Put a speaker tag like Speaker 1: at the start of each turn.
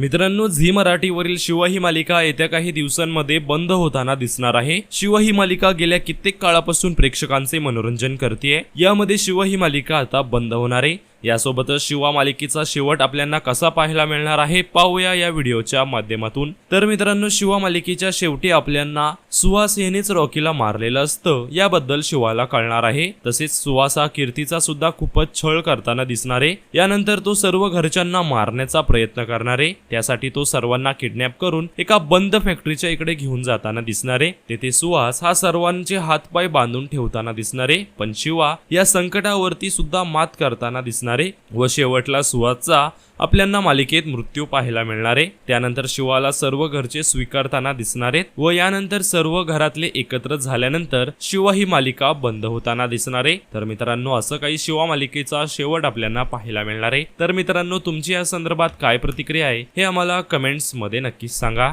Speaker 1: मित्रांनो झी मराठीवरील शिव ही मालिका येत्या काही दिवसांमध्ये बंद होताना दिसणार आहे. शिव ही मालिका गेल्या कित्येक काळापासून प्रेक्षकांचे मनोरंजन करते यामध्ये शिव ही मालिका आता बंद होणार आहे. यासोबतच शिवा मालिकेचा शेवट आपल्याला कसा पाहायला मिळणार आहे पाहूया या व्हिडिओच्या माध्यमातून. तर मित्रांनो शिवा मालिकेच्या शेवटी आपल्याला सुहास यानेच रॉकीला मारलेलं असतं. याबद्दल शिवाला कळणार आहे. तसेच सुहास हा कीर्तीचा सुद्धा खूपच छळ करताना दिसणार आहे. यानंतर तो सर्व घरच्यांना मारण्याचा प्रयत्न करणार आहे. त्यासाठी तो सर्वांना किडनॅप करून एका बंद फॅक्टरीच्या इकडे घेऊन जाताना दिसणार आहे. तेथे सुहास हा सर्वांचे हातपाय बांधून ठेवताना दिसणार आहे. पण शिवा या संकटावरती सुद्धा मात करताना दिसणार असणारे व शेवटला सुहासचा आपल्यांना मालिकेत मृत्यू पाहायला मिळणार आहे त्यानंतर शिवाला सर्व घरचे स्वीकारताना दिसणार व यानंतर सर्व घरातले एकत्र झाल्यानंतर शिवा ही मालिका बंद होताना दिसणार. आहे तर मित्रांनो असं काही शिवा मालिकेचा शेवट आपल्याला पाहायला मिळणार. आहे तर मित्रांनो तुमची या संदर्भात काय प्रतिक्रिया आहे हे आम्हाला कमेंट्समध्ये नक्कीच सांगा.